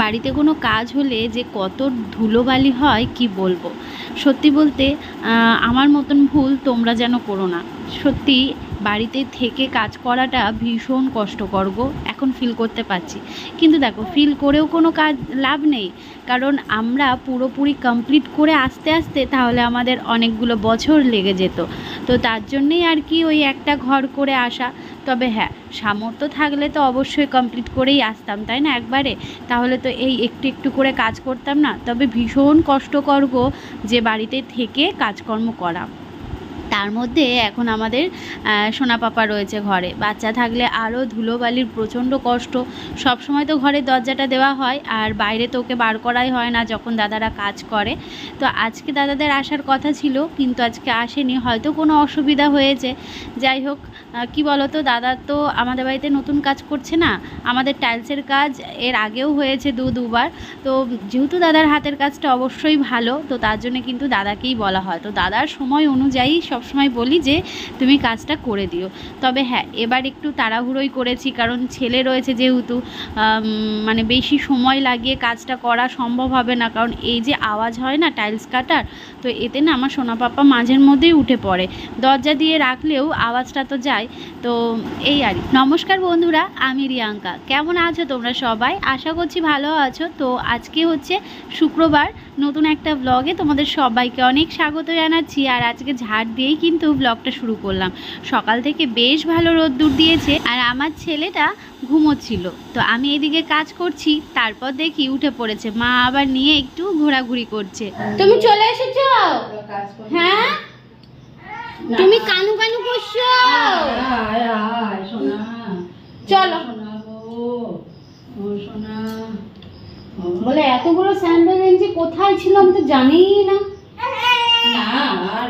বাড়িতে কোনো কাজ হলে যে কত ধুলোবালি হয়, কি বলব? সত্যি বলতে আমার মতন ভুল তোমরা যেন করো না। সত্যি বাড়িতে থেকে কাজ করাটা ভীষণ কষ্টকর গো, এখন ফিল করতে পারছি। কিন্তু দেখো ফিল করেও কোনো কাজ, লাভ নেই। কারণ আমরা পুরোপুরি কমপ্লিট করে আস্তে আস্তে তাহলে আমাদের অনেকগুলো বছর লেগে যেত। তো তার জন্যেই আর কি ওই একটা ঘর করে আসা। তবে হ্যাঁ সামর্থ্য থাকলে তো অবশ্যই কমপ্লিট করেই আসতাম, তাই না একবারে? তাহলে তো এই একটু একটু করে কাজ করতাম না। তবে ভীষণ কষ্টকর গো যে বাড়িতে থেকে কাজকর্ম করা। তার মধ্যে এখন আমাদের সোনা পাপা রয়েছে ঘরে। বাচ্চা থাকলে আরও ধুলোবালির প্রচণ্ড কষ্ট। সব সময় তো ঘরের দরজাটা দেওয়া হয়, আর বাইরে তো ওকে বার করাই হয় না যখন দাদারা কাজ করে। তো আজকে দাদাদের আসার কথা ছিল, কিন্তু আজকে আসেনি। হয়তো কোনো অসুবিধা হয়েছে। যাই হোক কি বলো তো দাদা তো আমাদের বাড়িতে নতুন কাজ করছে না। আমাদের টাইলসের কাজ এর আগেও হয়েছে দু, দুবার। তো যেহেতু দাদার হাতের কাজটা অবশ্যই ভালো, তো তার জন্য কিন্তু দাদাকেই বলা হয়। তো দাদার সময় অনুযায়ী সবসময় বলি যে, তুমি কাজটা করে দিও। তবে হ্যাঁ এবার একটু তাড়াহুড়োই করেছি, কারণ ছেলে রয়েছে যেহেতু মানে বেশি সময় লাগিয়ে কাজটা করা সম্ভব হবে না। কারণ এই যে আওয়াজ হয় না টাইলস কাটার, তো এতে না আমার সোনা পাপা মাঝের মধ্যেই উঠে পড়ে। দরজা দিয়ে রাখলেও আওয়াজটা তো যায় তো এই আর নমস্কার বন্ধুরা আমি রিয়াঙ্কা। কেমন আছো তোমরা সবাই? আশা করছি ভালো আছো। তো আজকে হচ্ছে শুক্রবার নতুন একটা ব্লগে তোমাদের সবাইকে অনেক স্বাগত জানাচ্ছি। আর আজকে ঝাড় দিয়েই কিন্তু ব্লগটা শুরু করলাম। সকাল থেকে বেশ ভালো রোদ্দুর দিয়েছে আর আমার ছেলেটা ঘুমোচ্ছিল। তো আমি এদিকে কাজ করছি তারপর দেখি উঠে পড়েছে। মা আবার নিয়ে একটু ঘোরাঘুরি করছে। তুমি চলে এসেছ? হ্যাঁ? তুমি কানু কানু করছ আয়, আয়, সোনা। চলো। সোনা গো, ও সোনা। বলে এতগুলো স্যান্ডো গেঞ্জি কোথায় ছিল আমি তো জানিই না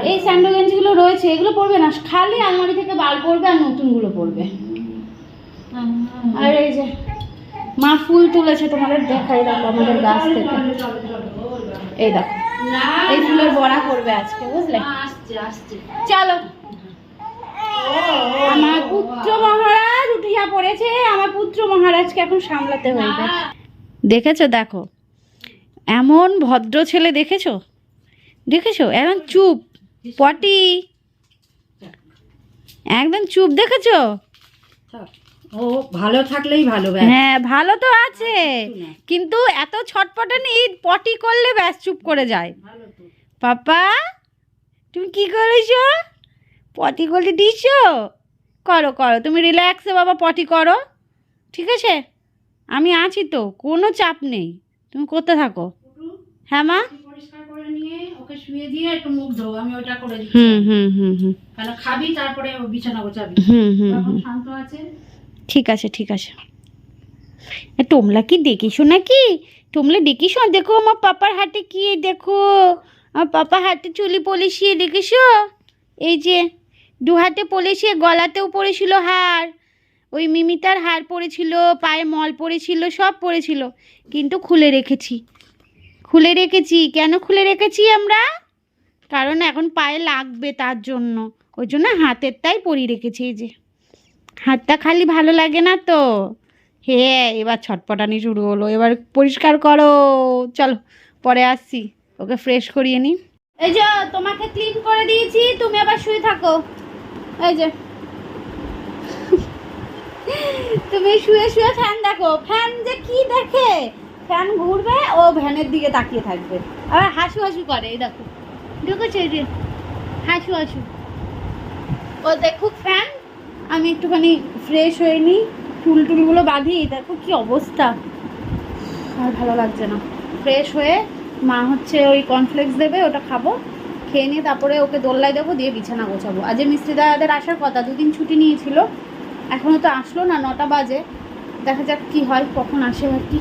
এই স্যান্ডো গেঞ্জিগুলো রয়েছে এগুলো পরবে না খালি আলমারি থেকে বার করবে আর নতুনগুলো পরবে আর এই যে মা ফুল তুলেছে তোমাদের দেখাই দেখো আমাদের গাছ থেকে। এই দেখো। এই ফুলের বড়া করবে আজকে, বুঝলে। চলো। আমার পুত্র মহারাজ উঠিয়া পড়েছে, আমার পুত্র মহারাজকে এখন সামলাতে হইবে। দেখেছ দেখো? এমন ভদ্র ছেলে দেখেছ? দেখেছ? একদম চুপ, পটি। একদম চুপ দেখেছ। ও ভালো থাকলেই ভালো হ্যাঁ ভালো তো আছে। কিন্তু এত ছটপটানি পটি করলে ব্যাস চুপ করে যায়। পাপা তুমি কি করেছ? পটি করলে দিছো করো করো। তুমি রিল্যাক্সে বাবা পটি করো। ঠিক আছে? আমি আছি তো কোনো চাপ নেই। তুমি করতে থাকো। হ্যাঁ মা? বাটি পরিষ্কার করে নিয়ে শুয়ে দিয়ে একটু মুখ ধো আমি ওটা করে দিচ্ছি। হুম হুম হুম হুম। খাবি তারপরে বিছানা গোছাবি। হুম হুম। শান্ত আছে। ঠিক আছে ঠিক আছে। তোমরা কি দেখিছো নাকি? তোমরা দেখিছো? দেখো, আমার পাপার হাতে কি দেখো? আমার পাপা হাতে চুলি পলিশিয়ে দেখেছ? এই যে, দু হাতে পলিশিয়ে গলাতেও পড়েছিল হার। ওই মিমিতার হার পড়েছিল পায়ে মল পড়েছিল, সব পড়েছিল। কিন্তু খুলে রেখেছি। খুলে রেখেছি? কেন খুলে রেখেছি আমরা? কারণ এখন পায়ে লাগবে তার জন্য। ওই জন্য হাতেরটাই পরিয়ে রেখেছি, এই যে। হাতটা খালি ভালো লাগে না তো। হ্যাঁ এবার ছটপটানি শুরু হলো। এবার পরিষ্কার করো। চলো, পরে আসছি। ওকে ফ্রেশ করিয়ে নি এই যে, তোমাকে ক্লিন করে দিয়েছি। তুমি আবার শুয়ে থাকো। এই যে। তুমি শুয়ে শুয়ে ফ্যান দেখো। ফ্যান যে কি দেখে? ফ্যান ঘুরবে, ও ভ্যানের দিকে তাকিয়ে থাকবে। আবার হাসু হাসু করে, এই দেখো। ঢুকেছে যে। হাসু হাসু। ও দেখুক ফ্যান আমি একটুখানি ফ্রেশ হয়ে নিই, চুল টুলগুলো বাঁধি, দেখো কি অবস্থা। আর ভালো লাগছে না। ফ্রেশ হয়ে মা হচ্ছে ওই কর্নফ্লেক্স দেবে, ওটা খাব, খেয়ে নিয়ে তারপরে ওকে দোল্লায় দেবো, দিয়ে বিছানা গোছাবো। আজ মিস্ত্রি দাদাদের আসার কথা, দুদিন ছুটি নিয়েছিল এখনও তো আসলো না, নটা বাজে। দেখা যাক কি হয়, কখন আসে আর কি।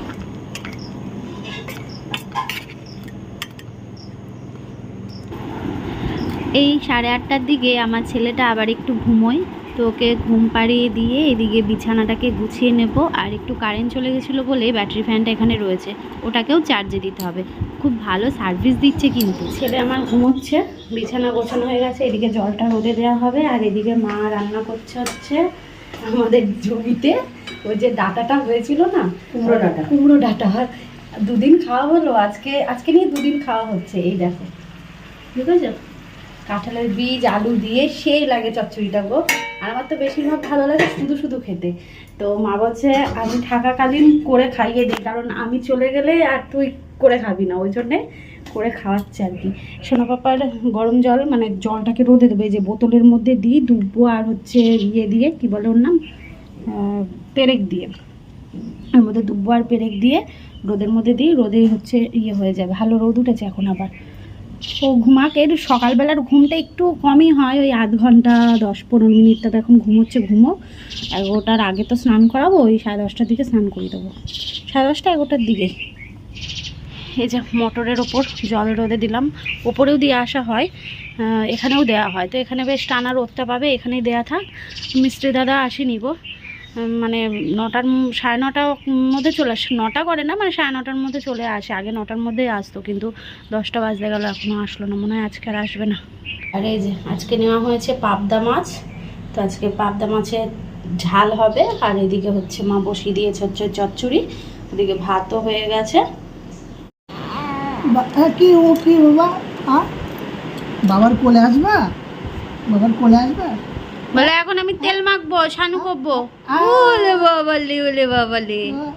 এই সাড়ে আটটার দিকে আমার ছেলেটা আবার একটু ঘুমোয়। তো ওকে ঘুম পাড়িয়ে দিয়ে এদিকে বিছানাটাকে গুছিয়ে নেব। আর একটু কারেন্ট চলে গেছিল বলে ব্যাটারি ফ্যানটা এখানে রয়েছে। ওটাকেও চার্জে দিতে হবে। খুব ভালো সার্ভিস দিচ্ছে কিন্তু। ছেলে আমার ঘুমোচ্ছে বিছানা গোছানো হয়ে গেছে এদিকে জলটা রোদে দেওয়া হবে আর এদিকে মা রান্না করছে হচ্ছে আমাদের জমিতে। ওই যে ডাটাটা হয়েছিল না? কুমড়ো ডাটা। কুমড়ো ডাটা। দুদিন খাওয়া হলো আজকে আজকে নিয়ে দুদিন খাওয়া হচ্ছে এই দেখো। বুঝেছ? কাঁঠালের বীজ আলু দিয়ে সেই লাগে চচ্চড়িটা গো। আর আমার তো বেশিরভাগ ভালো লাগে শুধু শুধু খেতে। তো মা বলছে, আমি থাকাকালীন করে খাইয়ে দিই, কারণ আমি চলে গেলে আর তুই করে খাবি না। ওই জন্যে করে খাওয়াচ্ছে আর কি। সোনা পাপার গরম জল মানে জলটাকে রোদে দেবে যে বোতলের মধ্যে দিই, দুব্বো আর হচ্ছে ইয়ে দিয়ে, কি বলে ওর নাম? পেরেক দিয়ে। এর মধ্যে দুব্বো আর পেরেক দিয়ে রোদের মধ্যে দিই রোদে হচ্ছে ইয়ে হয়ে যাবে। ভালো রোদ উঠেছে এখন আবার। ও ঘুমাক সকালবেলার ঘুমটা একটু কমই হয় ওই আধ ঘণ্টা দশ পনেরো মিনিট তবে এখন ঘুমোচ্ছে ঘুমো। এগারোটার আগে তো স্নান করাবো ওই সাড়ে দশটার দিকে স্নান করে দেবো। সাড়ে দশটা এগারোটার দিকে। এই যে মোটরের ওপর জল রোদে দিলাম ওপরেও দিয়ে আসা হয় এখানেও দেওয়া হয়। তো এখানে বেশ টানা রোদটা পাবে এখানেই দেওয়া থাক। মিস্ত্রি দাদা আসেনি গো। উম, মানে নটার সাড়ে নটার মধ্যে চলে আসে। নটা করে না মানে সাড়ে নটার মধ্যে চলে আসে। আগে নটার মধ্যেই আসতো কিন্তু দশটা বাজতে গেল এখনও আসলো না। মনে হয় আজকে আর আসবে না। আর এই যে আজকে নেওয়া হয়েছে পাবদা মাছ। তো আজকে পাবদা মাছের ঝাল হবে আর এদিকে হচ্ছে মা বসিয়ে দিয়েছে হচ্ছে চচ্চড়ি। ওদিকে ভাতও হয়ে গেছে। হ্যাঁ, কি ও কি বাবা? বাবার কোলে আসবা? বাবার কোলে আসবা? বলে এখন আমি তেল মাখবো শানু করব। ওলে বাবালে ওলে বাবালে। হ্যাঁ?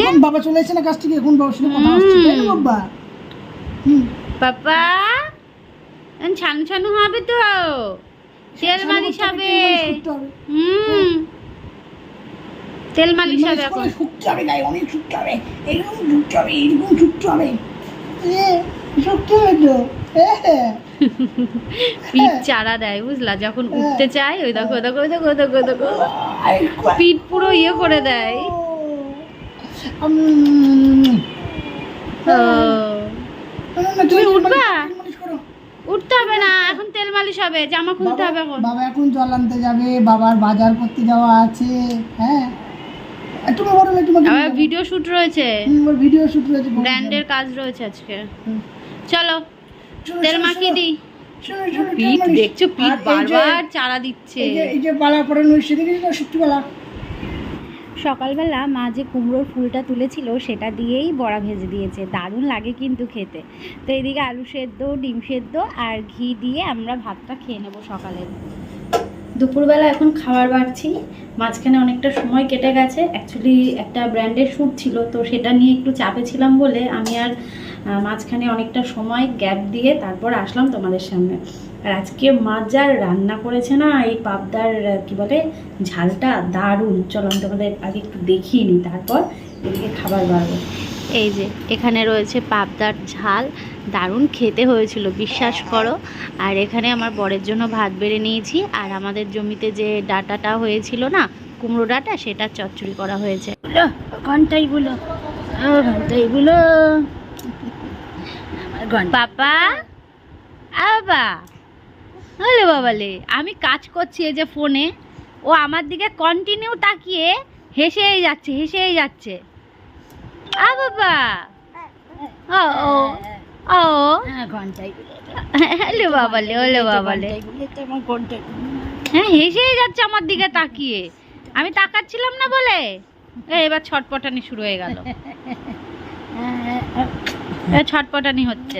এখন বাবা চলে এসেছে না এখন বাবার সঙ্গে কথা হচ্ছে। বাবা। পাপা এখন ছানু ছানু হবে তো। তেল মালিশ হবে হুম। তেল মালিশ হবে এখন। শুকতে হবে গায়ে অনেক শুকতে হবে। এরকম শুকতে হবে এরকম শুকতে হবে। এ শুকতে হবে তো। এ, পিঠ চারা দেয় বুঝলা? যখন উঠতে চায় ওই দেখো দেখো ওই দেখো দেখো দেখো। পিঠ পুরো ইয়ে করে দেয়। তুমি উঠবা? উঠতে হবে না এখন তেল মালিশ হবে জামা খুলতে হবে এখন। বাবা এখন জল আনতে যাবে বাবার বাজার করতে যাওয়া আছে হ্যাঁ? ভিডিও শুট রয়েছে। ভিডিও শুট রয়েছে ব্র্যান্ডের কাজ রয়েছে আজকে। চলো। তেল মাখিয়ে দিই শোনো, শোনো, তেল পিঠ দেখছ পিঠ আর এই যে- বারবার চারা দিচ্ছে। এই যে এই পরে নই সেদিকে তো শুক্তবেলা সকালবেলা মা যে কুমড়োর ফুলটা তুলেছিল সেটা দিয়েই বড়া ভেজে দিয়েছে। দারুণ লাগে কিন্তু খেতে। তো এদিকে আলু সেদ্ধ ডিম সেদ্ধ আর ঘি দিয়ে আমরা ভাতটা খেয়ে নেব সকালে। দুপুরবেলা এখন খাবার বাড়ছি। মাঝখানে অনেকটা সময় কেটে গেছে। অ্যাকচুয়ালি একটা ব্র্যান্ডের শ্যুট ছিল তো সেটা নিয়ে একটু চাপে ছিলাম বলে আমি আর মাঝখানে অনেকটা সময় গ্যাপ দিয়ে তারপর আসলাম তোমাদের সামনে। আর আজকে মা যা রান্না করেছে না এই পাবদার কি বলে ঝালটা দারুণ। চলো আমি তোমাদের আগে একটু দেখিয়ে নিই তারপর এদিকে খাবার বাড়বো। এই যে এখানে রয়েছে পাবদার ঝাল দারুণ খেতে হয়েছিল বিশ্বাস করো। আর এখানে আমার বরের জন্য ভাত বেড়ে নিয়েছি আর আমাদের জমিতে যে ডাটাটা হয়েছিল না কুমড়ো ডাটা সেটা চচ্চড়ি করা হয়েছে। ঘন্টাইগুলো ঘন্টাইগুলো পাপা আবা হলে বাবালে আমি কাজ করছি এই যে ফোনে ও আমার দিকে কন্টিনিউ তাকিয়ে হেসেই যাচ্ছে হেসেই যাচ্ছে। আ বাবা ও ও ও হলে বাবালে হলে বাবালে। হ্যাঁ হেসেই যাচ্ছে আমার দিকে তাকিয়ে। আমি তাকাচ্ছিলাম না বলে? এবার ছটপটানি শুরু হয়ে গেল। এবার ছটপটানি হচ্ছে।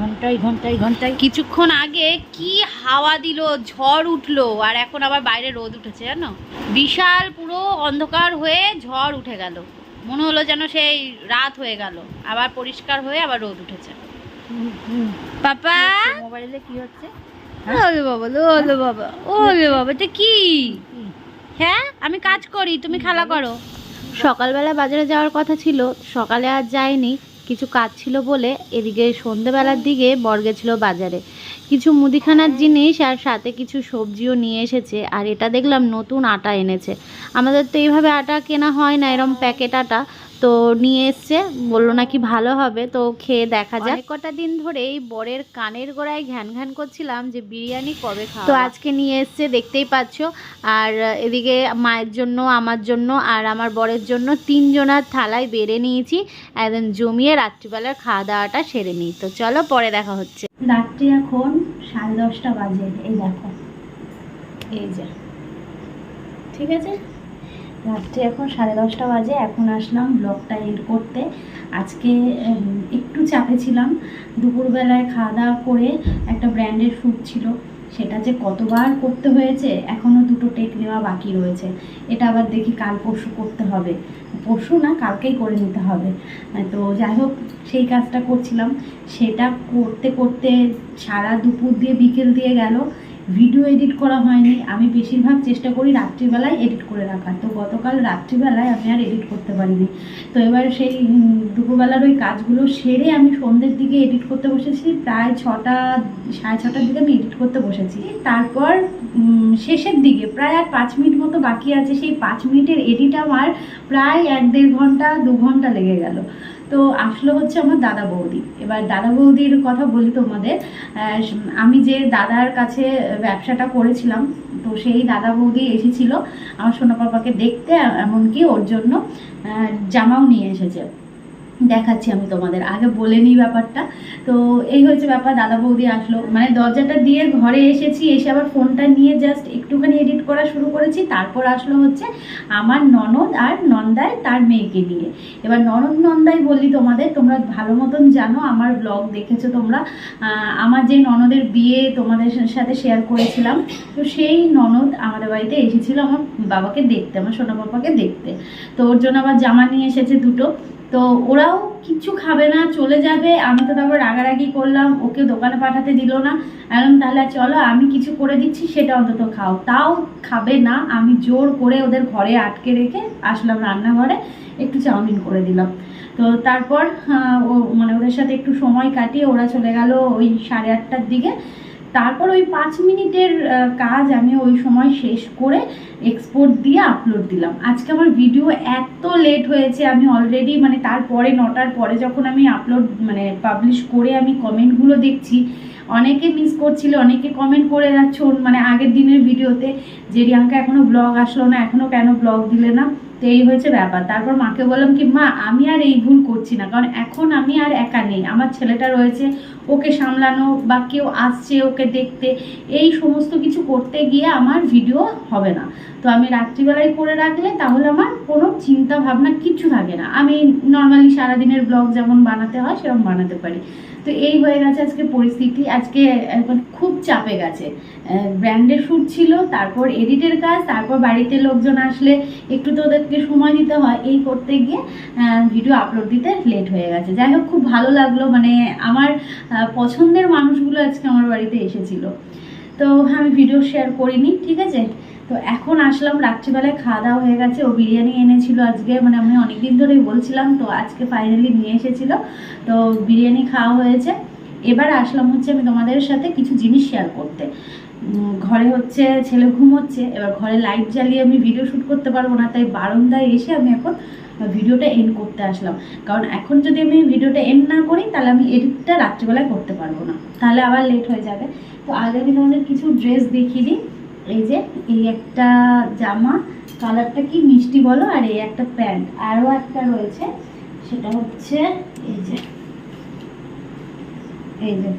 ঘন্টায় ঘন্টায় ঘন্টায়। কিছুক্ষণ আগে কি হাওয়া দিল ঝড় উঠল আর এখন আবার বাইরে রোদ উঠেছে জানো? বিশাল পুরো অন্ধকার হয়ে ঝড় উঠে গেল। মনে হলো যেন সেই রাত হয়ে গেল। আবার পরিষ্কার হয়ে আবার রোদ উঠেছে। পাপা? মোবাইলে কি হচ্ছে? ওলে বাবা ওলে বাবা ওলে বাবা এটা কি? হ্যাঁ? আমি কাজ করি তুমি খেলা করো। সকালবেলা বাজারে যাওয়ার কথা ছিল সকালে আর যায়নি কিছু কাজ ছিল বলে এদিকে সন্ধেবেলার দিকে বর গেছিল বাজারে। কিছু মুদিখানার জিনিস আর সাথে কিছু সবজিও নিয়ে এসেছে, আর এটা দেখলাম নতুন আটা এনেছে। আমাদের তো এইভাবে আটা কেনা হয় না, এরম প্যাকেট আটা। তো নিয়ে এসছে বলল নাকি ভালো হবে তো খেয়ে দেখা যাক। কটা দিন ধরে এই বরের কানের গোড়ায় ঘ্যান ঘ্যান করছিলাম যে বিরিয়ানি কবে খাওয়া তো আজকে নিয়ে এসছে দেখতেই পাচ্ছো। আর এদিকে মায়ের জন্য আমার জন্য আর আমার বরের জন্য তিনজনার থালায় বেড়ে নিয়েছি। একদম জমিয়ে রাত্রিবেলার খাওয়া দাওয়াটা সেরে নিই। তো চলো পরে দেখা হচ্ছে। রাত্রি এখন সাড়ে দশটা বাজে এই দেখো। এই যে। ঠিক আছে? রাত্রে এখন সাড়ে দশটা বাজে, এখন আসলাম ব্লগটা এন্ড করতে। আজকে একটু চাপে ছিলাম। দুপুরবেলায় খাওয়া দাওয়া করে একটা ব্র্যান্ডের শ্যুট ছিল, সেটা যে কতবার করতে হয়েছে এখনও দুটো টেক নেওয়া বাকি রয়েছে। এটা আবার দেখি কাল পরশু করতে হবে। পরশু না, কালকেই করে নিতে হবে। তো যাই হোক, সেই কাজটা করছিলাম। সেটা করতে করতে সারা দুপুর দিয়ে বিকেল দিয়ে গেল। ভিডিও এডিট করা হয়নি। আমি বেশিরভাগ চেষ্টা করি রাত্রিবেলায় এডিট করে রাখার। তো গতকাল রাত্রিবেলায় আমি আর এডিট করতে পারিনি। তো এবার সেই দুপুরবেলার ওই কাজগুলো সেরে আমি সন্ধ্যের দিকে এডিট করতে বসেছি। প্রায় ছটা, সাড়ে ছটার দিকে আমি এডিট করতে বসেছি। তারপর শেষের দিকে প্রায় আর পাঁচ মিনিট মতো বাকি আছে। সেই পাঁচ মিনিটের এডিট আমার প্রায় এক দেড় ঘণ্টা, দু ঘণ্টা লেগে গেল। তো আসলো হচ্ছে আমার দাদা বৌদি। এবার দাদা বৌদির কথা বলি তোমাদের। আমি যে দাদার কাছে ব্যবসাটা করেছিলাম, তো সেই দাদা বৌদি এসেছিল আমার সোনা পাপাকে দেখতে, এমনকি ওর জন্য জামাও নিয়ে এসেছে। দেখাচ্ছি, আমি তোমাদের। আগে বলে নিই ব্যাপারটা। তো এই হচ্ছে ব্যাপার, দাদা বৌদি আসলো। মানে দরজাটা দিয়ে ঘরে এসেছি, এসে আবার ফোনটা নিয়ে জাস্ট একটুখানি এডিট করা শুরু করেছি। তারপর আসলো হচ্ছে আমার ননদ আর নন্দায় তার মেয়েকে নিয়ে। এবার ননদ নন্দাই বললি তোমাদের, তোমরা ভালো মতন জানো, আমার ব্লগ দেখেছ তোমরা। আমার যে ননদের বিয়ে তোমাদের সাথে শেয়ার করেছিলাম, তো সেই ননদ আমাদের বাড়িতে এসেছিল আমার বাবাকে দেখতে, আমার সোনা বাবাকে দেখতে। তো ওর জন্য আবার জামা নিয়ে এসেছে দুটো। তো ওরাও কিচ্ছু খাবে না, চলে যাবে। আমি তো তারপর রাগারাগি করলাম, ওকে দোকানে পাঠাতে দিল না। এখন তাহলে চলো, আমি কিছু করে দিচ্ছি, সেটা অন্তত খাও। তাও খাবে না, আমি জোর করে ওদের ঘরে আটকে রেখে আসলাম রান্নাঘরে, একটু চাউমিন করে দিলাম। তো তারপর ও মানে ওদের সাথে একটু সময় কাটিয়ে ওরা চলে গেল ওই সাড়ে আটটার দিকে। তারপর ওই পাঁচ মিনিটের কাজ আমি ওই সময় শেষ করে এক্সপোর্ট দিয়ে আপলোড দিলাম। আজকে আমার ভিডিও এত লেট হয়েছে, আমি অলরেডি মানে তারপরে নটার পরে যখন আমি আপলোড মানে পাবলিশ করে আমি কমেন্টগুলো দেখছি, অনেকে মিস করছিল, অনেকে কমেন্ট করে যাচ্ছ মানে আগের দিনের ভিডিওতে যে রিয়াঙ্কা এখনও ব্লগ আসলো না, এখনও কেন ব্লগ দিলে না? তো এই হয়েছে ব্যাপার। তারপর মাকে বললাম কি, মা, আমি আর এই ভুল করছি না, কারণ এখন আমি আর একা নেই। আমার ছেলেটা রয়েছে, ওকে সামলানো বা কেউ আসছে ওকে দেখতে, এই সমস্ত কিছু করতে গিয়ে আমার ভিডিও হবে না। তো আমি রাত্রিবেলায় করে রাখলে তাহলে আমার কোনো চিন্তা ভাবনা কিচ্ছু থাকে না। আমি নর্মালি সারাদিনের ব্লগ যেমন বানাতে হয়, সেরকম বানাতে পারি। তো এই হয়ে গেছে আজকে পরিস্থিতি। আজকে এখন খুব চাপে গেছে। ব্র্যান্ডের শ্যুট ছিল, তারপর এডিটের কাজ, তারপর বাড়িতে লোকজন আসলে একটু তো ওদেরকে সময় দিতে হয়, এই করতে গিয়ে ভিডিও আপলোড দিতে লেট হয়ে গেছে। যাই হোক, খুব ভালো লাগল। মানে আমার পছন্দের মানুষগুলো আজকে আমার বাড়িতে এসেছিল। তো আমি ভিডিও শেয়ার করিনি, ঠিক আছে? তো এখন আসলাম, রাত্রিবেলায় খাওয়া দাওয়া হয়ে গেছে। ও বিরিয়ানি এনেছিল আজকে মানে আমি অনেকদিন ধরেই বলছিলাম, তো আজকে ফাইনালি নিয়ে এসেছিল। তো বিরিয়ানি খাওয়া হয়েছে। এবার আসলাম হচ্ছে আমি তোমাদের সাথে কিছু জিনিস শেয়ার করতে। ঘরে হচ্ছে ছেলে ঘুমোচ্ছে, এবার ঘরে লাইট জ্বালিয়ে আমি ভিডিও শ্যুট করতে পারব না, তাই বারান্দায় এসে আমি এখন ভিডিওটা এন্ড করতে আসলাম। কারণ এখন যদি আমি ভিডিওটা এন্ড না করি, তাহলে আমি এডিটটা রাত্রিবেলায় করতে পারব না। তাহলে আবার লেট হয়ে যাবে। তো আগে আমি তোমাদের কিছু ড্রেস দেখিয়ে দিই এই যে, এই একটা জামা কালারটা কি মিষ্টি বলো, আর এই একটা প্যান্ট আরও একটা রয়েছে, সেটা হচ্ছে, এই যে এই যে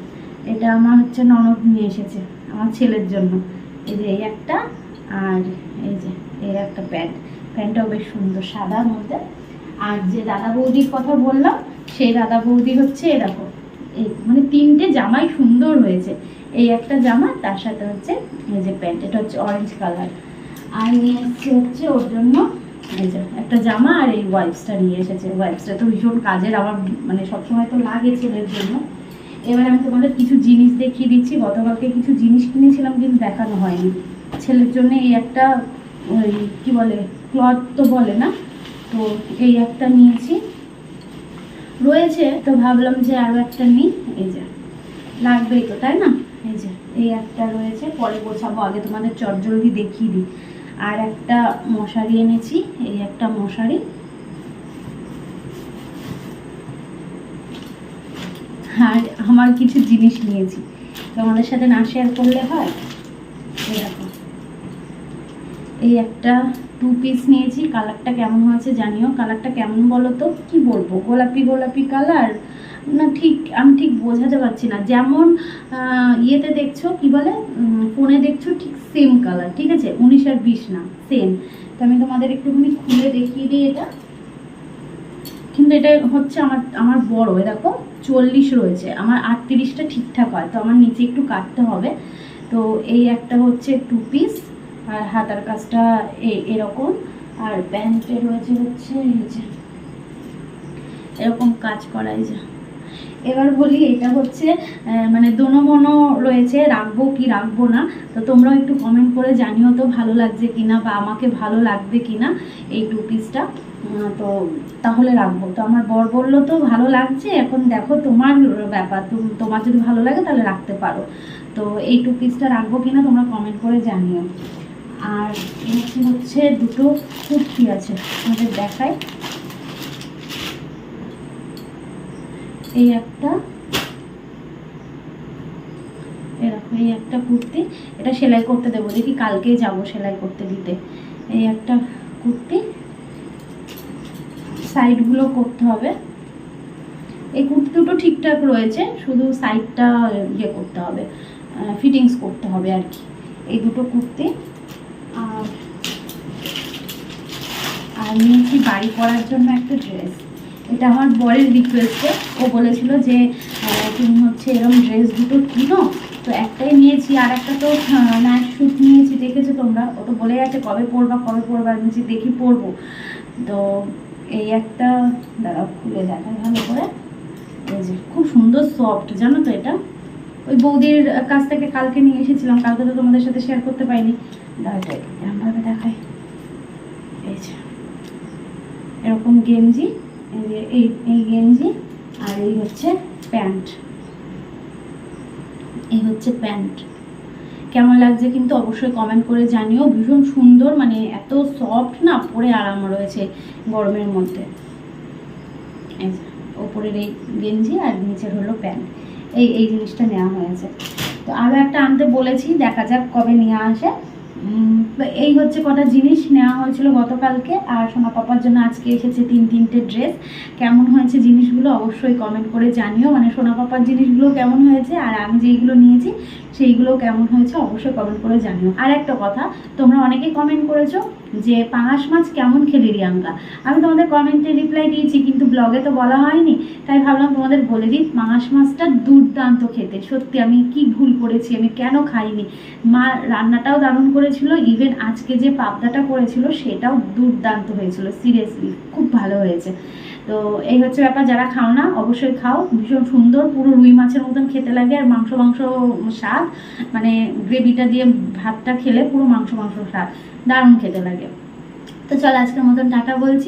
এটা আমার হচ্ছে ননদ নিয়ে এসেছে, আমার ছেলের জন্য। এই যে এই একটা, আর এই যে এই একটা প্যান্ট। প্যান্টটাও বেশ সুন্দর, সাদার মধ্যে। আর যে দাদা বৌদির কথা বললাম, সেই দাদা বৌদি হচ্ছে এরকম এই মানে তিনটে জামাই সুন্দর হয়েছে। এই একটা জামা, তার সাথে হচ্ছে এই যে প্যান্ট, এটা হচ্ছে অরেঞ্জ কালার আর নিয়ে এসছে হচ্ছে ওর জন্য এই যে একটা জামা, আর এই ওয়াইপসটা নিয়ে এসেছে। ওয়াইপসটা তো ভীষণ কাজের, আমার মানে সবসময় তো লাগে ছেলের জন্য। এবার আমি তোমাদের কিছু জিনিস দেখিয়ে দিচ্ছি। গতকালকে কিছু জিনিস কিনেছিলাম, কিন্তু দেখানো হয়নি। ছেলের জন্য এই একটা, ওই কি বলে ক্লথ তো বলে না? তো এই একটা নিয়েছি। রয়েছে, তো ভাবলাম যে আরও একটা নিই। এই যে, লাগবেই তো, তাই না? এই যে, এই একটা রয়েছে, পরে গোছাবো। আগে তোমাদের চটজলদি দেখিয়ে দিই। আর একটা মশারি এনেছি, এই একটা মশারি। আর আমার কিছু জিনিস নিয়েছি। তোমাদের সাথে না শেয়ার করলে হয়? দেখো। এই একটা টু পিস নিয়েছি। কালারটা কেমন হয়েছে জানিও। কালারটা কেমন বলো তো? কি বলব? গোলাপি গোলাপি কালার না ঠিক, আমি ঠিক বোঝাতে পারছি না। যেমন ইয়েতে দেখছ, কি বলে? ফোনে দেখছ ঠিক সেম কালার ঠিক আছে? উনিশ আর বিশ না সেম তো আমি তোমাদের একটুখানি খুলে দেখিয়ে দিই এটা। কিন্তু এটা হচ্ছে আমার আমার বড় দেখো, চল্লিশ রয়েছে, আমার আটত্রিশটা ঠিকঠাক হয়, তো আমার নিচে একটু কাটতে হবে, তো এই একটা হচ্ছে টু পিস আর হাতার কাজটা এরকম, আর প্যান্টে রয়েছে হচ্ছে এই যে, এরকম কাজ করাই যায় এবার বলি, এটা হচ্ছে মানে দোনো মনো রয়েছে, রাখব কি রাখব না, তো তোমরাও একটু কমেন্ট করে জানিও তো ভালো লাগছে কিনা বা আমাকে ভালো লাগবে কিনা এই টু। পিসটা তো তাহলে রাখব। তো আমার বর বলল তো ভালো লাগছে, এখন দেখো তোমার ব্যাপার তুম- তোমার যদি ভালো লাগে তাহলে রাখতে পারো। তো এই টু পিসটা রাখব কিনা তোমরা কমেন্ট করে জানিও। আর হচ্ছে দুটো কুর্তি আছে আমাদের দেখায় এই একটা, এরকম, এই একটা কুর্তি। এটা সেলাই করতে দেবো, দেখি কালকেই যাব সেলাই করতে দিতে। এই একটা কুর্তি সাইডগুলো করতে হবে। এই কুর্তি দুটো ঠিকঠাক রয়েছে, শুধু সাইডটা ইয়ে করতে হবে ফিটিংস করতে হবে আর কি। এই দুটো কুর্তি, আর আর নিয়েছি বাড়ি করার জন্য একটা ড্রেস এটা আমার বরের রিকোয়েস্টে ও বলেছিল যে তুমি হচ্ছে এরকম ড্রেস দুটো কিনো। তো একটাই নিয়েছি, আর একটা তো নাইট শ্যুট নিয়েছি, দেখেছ তোমরা? ও তো বলে গেছে কবে পরবা কবে পরবা, আমি দেখি পরবো। তো এই একটা, দাঁড়াও, খুলে দেখাই ভালো করে। এই যে, খুব সুন্দর সফট জানো তো এটা? ওই বৌদির কাছ থেকে কালকে নিয়ে এসেছিলাম, কালকে তো তোমাদের সাথে শেয়ার করতে পারিনি। দাঁড়াও এটা এরকমভাবে দেখায় এই যে, এরকম গেঞ্জি। এই গেঞ্জি আর এই হচ্ছে প্যান্ট। এই হচ্ছে প্যান্ট। কেমন লাগছে কিন্তু অবশ্যই কমেন্ট করে জানিও। ভীষণ সুন্দর মানে এত সফট না, পরে আরাম রয়েছে গরমের মধ্যে। ওপরের এই গেঞ্জি আর নিচের হলো প্যান্ট। এই এই জিনিসটা নেওয়া হয়েছে। তো আরও একটা আনতে বলেছি, দেখা যাক কবে নিয়ে আসে। এই হচ্ছে কটা জিনিস নেওয়া হয়েছিল গতকালকে, আর সোনা পাপার জন্য আজকে এসেছে তিন, তিনটে ড্রেস। কেমন হয়েছে জিনিসগুলো অবশ্যই কমেন্ট করে জানিও। মানে সোনা পাপার জিনিসগুলো কেমন হয়েছে, আর আমি যেইগুলো নিয়েছি, সেইগুলো কেমন হয়েছে অবশ্যই কমেন্ট করে জানিও। আর একটা কথা, তোমরা অনেকেই কমেন্ট করেছ যে পাঙাশ মাছ কেমন খেলি রিয়াঙ্কা? আমি তোমাদের কমেন্টে রিপ্লাই দিয়েছি, কিন্তু ব্লগে তো বলা হয়নি। তাই ভাবলাম তোমাদের বলে দিই, পাঙাশ মাছটা দুর্দান্ত খেতে। সত্যি আমি কি ভুল করেছি, আমি কেন খাইনি? মা রান্নাটাও দারুণ করেছিল ইভেন আজকে যে পাবদাটা করেছিল, সেটাও দুর্দান্ত হয়েছিল সিরিয়াসলি খুব ভালো হয়েছে। তো এই হচ্ছে ব্যাপার, যারা খাও না, অবশ্যই খাও, ভীষণ সুন্দর, পুরো রুই মাছের মতন খেতে লাগে, আর মাংস মাংস স্বাদ মানে গ্রেভিটা দিয়ে ভাতটা খেলে পুরো মাংস মাংস স্বাদ, দারুণ খেতে লাগে। তো চল, আজকের মতন টাটা বলছি।